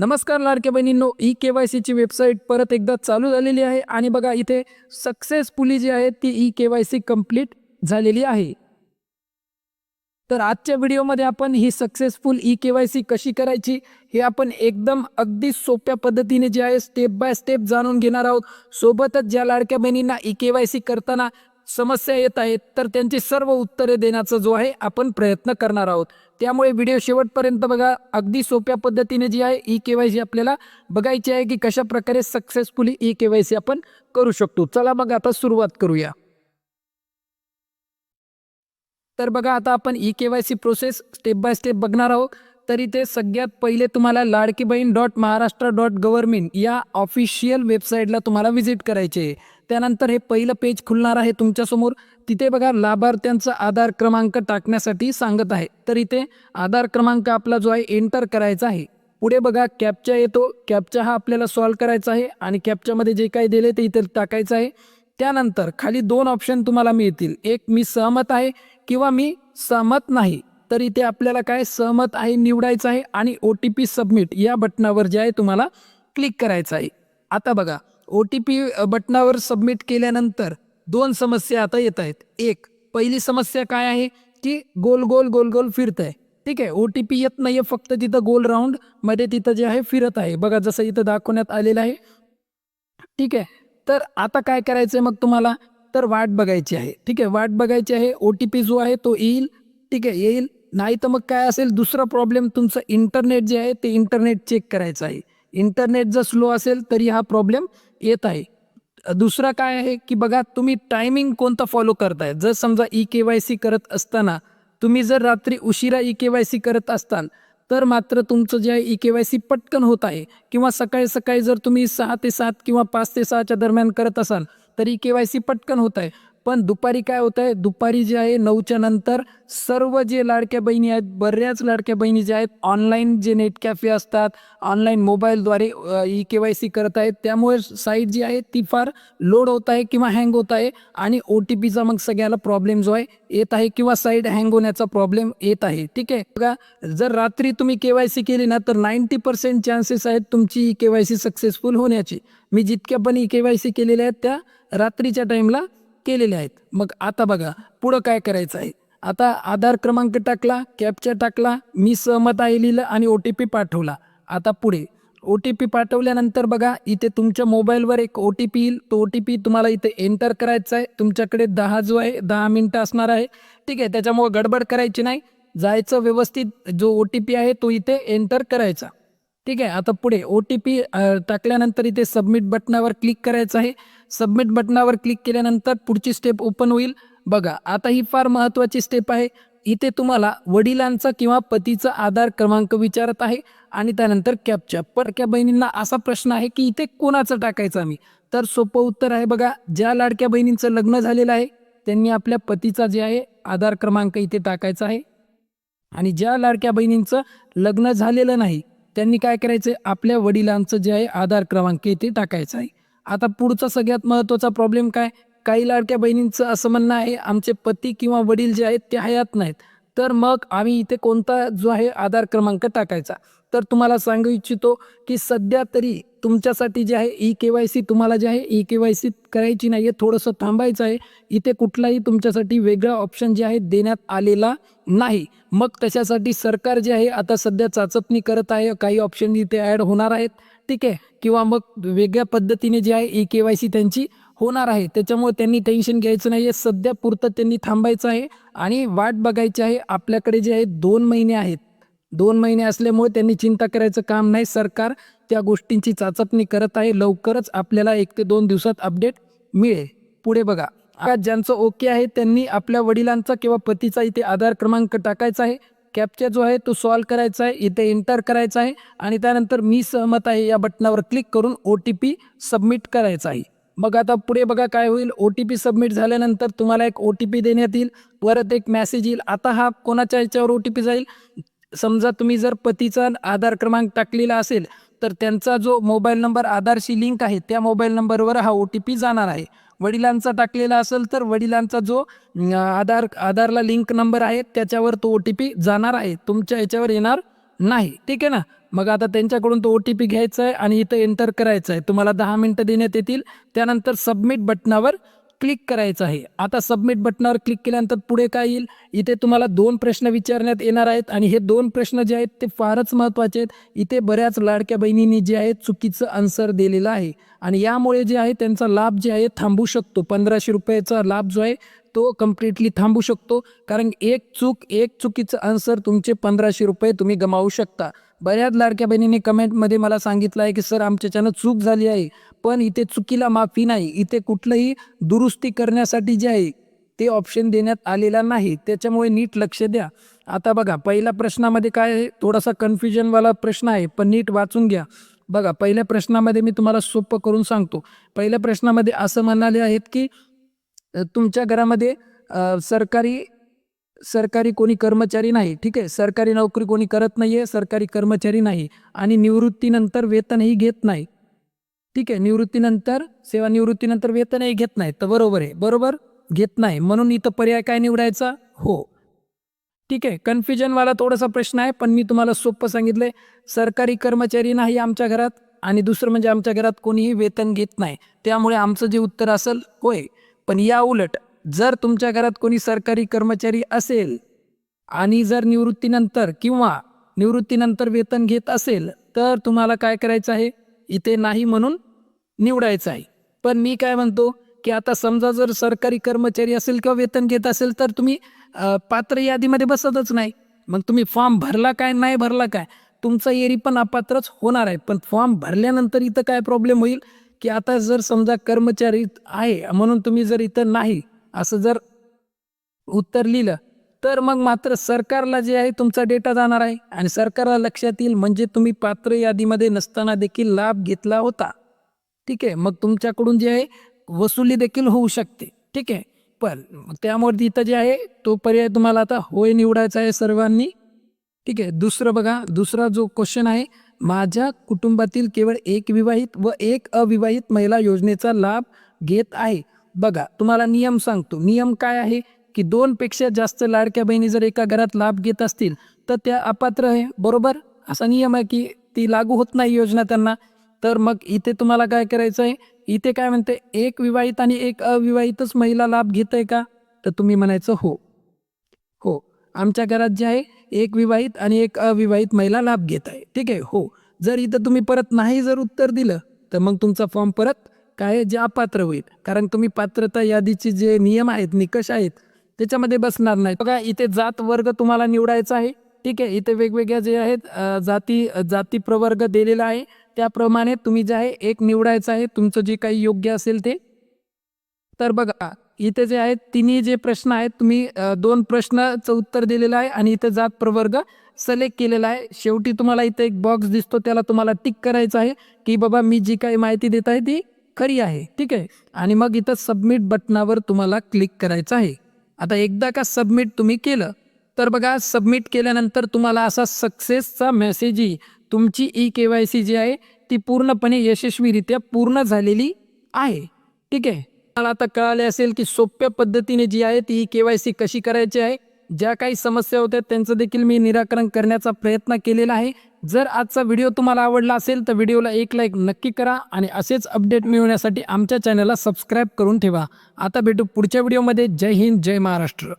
नमस्कार लाडक्या बहिणींनो ई के वाय सीची वेबसाईट परत एकदा चालू झालेली आहे आणि बघा इथे सक्सेसफुली जी आहे ती E K Y C complete झालेली आहे. तर आजच्या व्हिडिओमध्ये आपण ही successful E K Y C कशी करायची हे आपण एकदम अगदी सोप्या पद्धतीने जे आहे स्टेप बाय स्टेप जाणून घेणार आहोत. सोबतच ज्या लाडक्या बहिणींना ई के वाय सी करताना समस्या येत आहेत तर त्यांची सर्व उत्तरे देण्याचा जो आहे आपण प्रयत्न करणार आहोत. त्यामुळे व्हिडिओ शेवटपर्यंत बघा. अगदी सोप्या पद्धतीने जी आहे ई के वाय सी आपल्याला बघायची आहे की कशा प्रकारे successfully E K Y C आपण करू शकतो. चला मग आता सुरुवात करूया. तर बघा आता आपण E K Y C process step by step बघणार आहोत. तर इथे सगळ्यात पहिले तुम्हाला Ladki Bahin dot Maharashtra dot government या ऑफिशियल वेबसाईटला तुम्हाला व्हिजिट करायचे. आहे त्यानंतर हे पहिलं पेज खुलणार आहे तुमच्यासमोर. तिथे बघा लाभार्थ्यांचा आधार क्रमांक टाकण्यासाठी सांगत आहे. तर इथे आधार क्रमांक आपला जो आहे एंटर करायचा आहे. पुढे बघा कॅपचा येतो. कॅपचा हा आपल्याला सॉल्व करायचा आहे आणि कॅपच्यामध्ये जे काही दिले ते इथे टाकायचं आहे. त्यानंतर खाली दोन ऑप्शन तुम्हाला मिळतील. एक मी सहमत आहे किंवा मी सहमत नाही. तर इथे आपल्याला काय सहमत आहे निवडायचं आहे आणि ओ टी पी सबमिट या बटनावर जे आहे तुम्हाला क्लिक करायचं आहे. आता बघा ओ टी पी बटनावर सबमिट केल्यानंतर दोन समस्या आता येत आहेत. एक पहिली समस्या काय आहे की गोल गोल गोल गोल फिरत आहे ठीक आहे ओ टी पी येत नाही आहे फक्त तिथं गोल राऊंडमध्ये तिथं जे आहे फिरत आहे. बघा जसं इथं दाखवण्यात आलेलं आहे. ठीक आहे तर आता काय करायचं आहे मग तुम्हाला? तर वाट बघायची आहे. ठीक आहे वाट बघायची आहे ओ टी पी जो आहे तो येईल. ठीक आहे येईल. नाही तर मग काय असेल दुसरा प्रॉब्लेम तुमचं इंटरनेट जे आहे ते इंटरनेट चेक करायचं आहे. इंटरनेट जर स्लो असेल तरी हा प्रॉब्लेम येत आहे. दुसरा काय आहे की बघा तुम्ही टायमिंग कोणता फॉलो करताय? जर समजा ई के वाय सी करत असताना तुम्ही जर रात्री उशिरा ई के वाय सी करत असताल तर मात्र तुमचं जे आहे ई के वाय सी पटकन होत आहे. किंवा सकाळी सकाळी जर तुम्ही सहा ते सात किंवा पाच ते सहाच्या दरम्यान करत असाल तर ई के वाय सी पटकन होत आहे. पण दुपारी काय होत आहे दुपारी जे आहे नऊच्या नंतर सर्व जे लाडक्या बहिणी आहेत बऱ्याच लाडक्या बहिणी ज्या आहेत ऑनलाईन जे नेट कॅफे असतात ऑनलाईन मोबाईलद्वारे ई के वाय सी करत आहेत. त्यामुळे साईट जी आहे ती फार लोड होत आहे किंवा हँग होत आहे आणि ओ टी पीचा मग सगळ्याला प्रॉब्लेम जो आहे येत आहे किंवा साईट हँग होण्याचा प्रॉब्लेम येत आहे. ठीक आहे? बघा जर रात्री तुम्ही के वाय सी केली ना तर नाईंटी पर्सेंट चान्सेस आहेत तुमची E K Y C successful होण्याची. मी जितक्या पण ई के वाय सी केलेल्या आहेत त्या रात्रीच्या टाईमला केलेले आहेत. मग आता बघा पुढं काय करायचं आहे? आता आधार क्रमांक टाकला कॅप्चर टाकला मी सहमत आहे लिहिलं आणि ओ टी पी पाठवला. आता पुढे ओ टी पी पाठवल्यानंतर बघा इथे तुमच्या मोबाईलवर एक ओ टी पी येईल. तो ओ टी पी तुम्हाला इथे एंटर करायचा आहे. तुमच्याकडे दहा जो आहे दहा मिनटं असणार आहे. ठीक आहे त्याच्यामुळे गडबड करायची नाही. जायचं व्यवस्थित जो ओ टी पी आहे तो इथे एंटर करायचा. ठीक आहे. आता पुढे ओ टी पी टाकल्यानंतर इथे सबमिट बटनावर क्लिक करायचं आहे. सबमिट बटनावर क्लिक केल्यानंतर पुढची स्टेप ओपन होईल. बघा आता ही फार महत्त्वाची स्टेप आहे. इथे तुम्हाला वडिलांचा किंवा पतीचा आधार क्रमांक विचारत आहे आणि त्यानंतर कॅपच्या परक्या बहिणींना असा प्रश्न आहे की इथे कोणाचं टाकायचं आम्ही? तर सोपं उत्तर आहे बघा ज्या लाडक्या बहिणींचं लग्न झालेलं आहे त्यांनी आपल्या पतीचा जे आहे आधार क्रमांक इथे टाकायचा आहे. आणि ज्या लाडक्या बहिणींचं लग्न झालेलं नाही त्यांनी काय करायचं आपल्या वडिलांचं जे आहे आधार क्रमांक इथे टाकायचं आहे. आता पुढचा सगळ्यात महत्त्वाचा प्रॉब्लेम काय? काही लाडक्या बहिणींचं असं म्हणणं आहे आमचे पती किंवा वडील जे आहेत ते हयात नाहीत. तर मग आम्ही इथे कोणता जो आहे आधार क्रमांक टाकायचा. तर तुम्हाला सांगू इच्छितो की सध्या तरी तुमच्यासाठी जे आहे ई के वाय सी तुम्हाला जे आहे ई के वाय सी करायची नाही आहे थोडंसं थांबायचं आहे. इथे कुठलाही तुमच्यासाठी वेगळा ऑप्शन जे आहे देण्यात आलेला नाही. मग तशासाठी सरकार जे आहे आता सध्या चाचपणी करत आहे काही ऑप्शन इथे ॲड होणार आहेत. ठीक आहे? किंवा मग वेगळ्या पद्धतीने जे आहे ई के वाय सी त्यांची होणार आहे. त्याच्यामुळे त्यांनी टेन्शन घ्यायचं नाही आहे सध्या पुरतं त्यांनी थांबायचं आहे. आणि वाट बघायची आहे. आपल्याकडे जे आहे दोन महिने आहेत. दोन महिने असल्यामुळे त्यांनी चिंता करायचं काम नाही. सरकार त्या गोष्टींची चाचपणी करत आहे. लवकरच आपल्याला एक ते दोन दिवसात अपडेट मिळेल. पुढे बघा. आता ज्यांचं ओके आहे त्यांनी आपल्या वडिलांचा किंवा पतीचा इथे आधार क्रमांक टाकायचा आहे. कॅपचा जो आहे तो सॉल्व करायचा आहे. इथे एंटर करायचा आहे. आणि त्यानंतर मी सहमत आहे या बटनावर क्लिक करून ओ टी पी सबमिट करायचा आहे. मग आता पुढे बघा काय होईल. ओ टी पी सबमिट झाल्यानंतर तुम्हाला एक ओ टी पी देण्यात येईल. परत एक मेसेज येईल. आता हा कोणाच्या याच्यावर ओ टी पी जाईल? समजा तुम्ही जर पतीचा आधार क्रमांक टाकलेला असेल तर त्यांचा जो मोबाईल नंबर आधारशी लिंक आहे त्या मोबाईल नंबरवर हा ओ टी पी जाणार आहे. वडिलांचा टाकलेला असेल तर वडिलांचा जो आधार आधारला लिंक नंबर आहे त्याच्यावर तो ओ टी पी जाणार आहे. तुमच्या याच्यावर येणार नाही. ठीक आहे ना? मग आता त्यांच्याकडून तो ओ टी पी घ्यायचा आहे आणि इथं एंटर करायचं आहे तुम्हाला दहा मिनटं देण्यात येतील. त्यानंतर सबमिट बटनावर क्लिक करायचं आहे. आता सबमिट बटनावर क्लिक केल्यानंतर पुढे काय येईल? इथे तुम्हाला दोन प्रश्न विचारण्यात येणार आहेत आणि हे दोन प्रश्न जे आहेत ते फारच महत्त्वाचे आहेत. इथे बऱ्याच लाडक्या बहिणींनी जे आहे चुकीचं आन्सर दिलेलं आहे. आणि यामुळे जे आहे त्यांचा लाभ जे आहे थांबू शकतो. पंधराशे रुपयाचा लाभ जो आहे तो कम्प्लिटली थांबू शकतो. कारण एक चूक एक चुकीचं आन्सर तुमचे पंधराशे रुपये तुम्ही गमावू शकता. बऱ्याच लाडक्या बहिणींनी कमेंटमध्ये मला सांगितलं आहे की सर आमच्याच्यानं चूक झाली आहे पण इथे चुकीला माफी नाही. इथे कुठलंही दुरुस्ती करण्यासाठी जे आहे ते ऑप्शन देण्यात आलेला नाही. त्याच्यामुळे नीट लक्ष द्या. आता बघा पहिल्या प्रश्नामध्ये काय आहे? थोडासा कन्फ्युजनवाला प्रश्न आहे पण नीट वाचून घ्या. बघा पहिल्या प्रश्नामध्ये मी तुम्हाला सोपं करून सांगतो. पहिल्या प्रश्नामध्ये असं म्हणाले आहेत की तुमच्या घरामध्ये सरकारी सरकारी कोणी कर्मचारी नाही ठीक आहे? सरकारी नोकरी कोणी करत नाही आहे सरकारी कर्मचारी नाही आणि निवृत्तीनंतर वेतनही घेत नाही. ठीक आहे? निवृत्तीनंतर सेवानिवृत्तीनंतर वेतनही घेत नाही. तर बरोबर आहे. बरोबर? घेत नाही. म्हणून इथं पर्याय काय निवडायचा? हो. ठीक आहे? कन्फ्युजनवाला थोडासा प्रश्न आहे पण मी तुम्हाला सोपं सांगितलंय. सरकारी कर्मचारी नाही आमच्या घरात आणि दुसरं म्हणजे आमच्या घरात कोणीही वेतन घेत नाही. त्यामुळे आमचं जे उत्तर असेल होय. पण या उलट जर तुमच्या घरात कोणी सरकारी कर्मचारी असेल आणि जर निवृत्तीनंतर किंवा निवृत्तीनंतर वेतन घेत असेल तर तुम्हाला काय करायचं आहे? इथे नाही म्हणून निवडायचं आहे. पण मी काय म्हणतो की आता समजा जर सरकारी कर्मचारी असेल किंवा वेतन घेत असेल तर तुम्ही पात्र यादीमध्ये बसतच नाही. मग तुम्ही फॉर्म भरला काय नाही भरला काय? तुमचा एरी पण अपात्रच होणार आहे. पण फॉर्म भरल्यानंतर इथं काय प्रॉब्लेम होईल? की आता जर समजा कर्मचारी आहे म्हणून तुम्ही जर इथं नाही असं जर उत्तर लिहिलं तर मग मात्र सरकारला जे आहे तुमचा डेटा जाणार आहे. आणि सरकारला लक्षात येईल म्हणजे तुम्ही पात्र यादीमध्ये नसताना देखील लाभ घेतला होता. ठीक आहे मग तुमच्याकडून जे आहे वसुली देखील होऊ शकते. ठीक आहे पण त्यामुळे तिथं जे आहे तो पर्याय तुम्हाला आता होय निवडायचा आहे सर्वांनी. ठीक आहे दुसरं बघा दुसरा जो क्वेश्चन आहे माझ्या कुटुंबातील केवळ एक विवाहित व एक अविवाहित महिला योजनेचा लाभ घेत आहे. बघा तुम्हाला नियम सांगतो. नियम काय आहे की दोनपेक्षा जास्त लाडक्या बहिणी जर एका घरात लाभ घेत असतील तर त्या अपात्र आहे. बरोबर? असा नियम आहे की ती लागू होत नाही योजना त्यांना. तर मग इथे तुम्हाला काय करायचं आहे? इथे काय म्हणते? एक विवाहित आणि एक अविवाहितच महिला लाभ घेत आहे का? तर तुम्ही म्हणायचं हो. हो. आमच्या घरात जे आहे एक विवाहित आणि एक अविवाहित महिला लाभ घेत आहे. ठीक आहे? हो. जर इथं तुम्ही परत नाही जर उत्तर दिलं तर मग तुमचा फॉर्म परत काय जे अपात्र होईल. कारण तुम्ही पात्रता यादीचे जे नियम आहेत निकष आहेत त्याच्यामध्ये बसणार नाही. बघा इथे जात वर्ग तुम्हाला निवडायचा आहे. ठीक आहे इथे वेगवेगळ्या जे आहेत जाती जाती प्रवर्ग दिलेला आहे. त्याप्रमाणे तुम्ही जे आहे एक निवडायचं आहे. तुमचं जे काही योग्य असेल ते. तर बघा इथे जे आहेत तिन्ही जे प्रश्न आहेत तुम्ही दोन प्रश्नाचं उत्तर दिलेलं आहे आणि इथे जात प्रवर्ग सिलेक्ट केलेला आहे. शेवटी तुम्हाला इथे एक बॉक्स दिसतो त्याला तुम्हाला टिक करायचं आहे. की बाबा मी जी काही माहिती देत आहे ती खरी आहे. ठीक आहे. आणि मग इथं सबमिट बटनावर तुम्हाला क्लिक करायचं आहे. आता एकदा का सबमिट तुम्ही केलं तर बघा सबमिट केल्यानंतर तुम्हाला असा सक्सेसचा मेसेज येईल. तुमची ई के वाय सी जी आहे ती पूर्णपणे यशस्वीरित्या पूर्ण झालेली आहे. ठीक आहे. मला आता कळाले असेल की सोप्या पद्धतीने जी आहे ती के वाय सी कशी करायची आहे? ज्या काही समस्या होत्या त्यांचं देखील मी निराकरण करण्याचा प्रयत्न केलेला आहे. जर आजचा व्हिडिओ तुम्हाला आवडला असेल तर व्हिडिओला एक लाईक नक्की करा आणि असेच अपडेट मिळवण्यासाठी आमच्या चॅनलला सबस्क्राईब करून ठेवा. आता भेटू पुढच्या व्हिडिओमध्ये. जय हिंद जय महाराष्ट्र.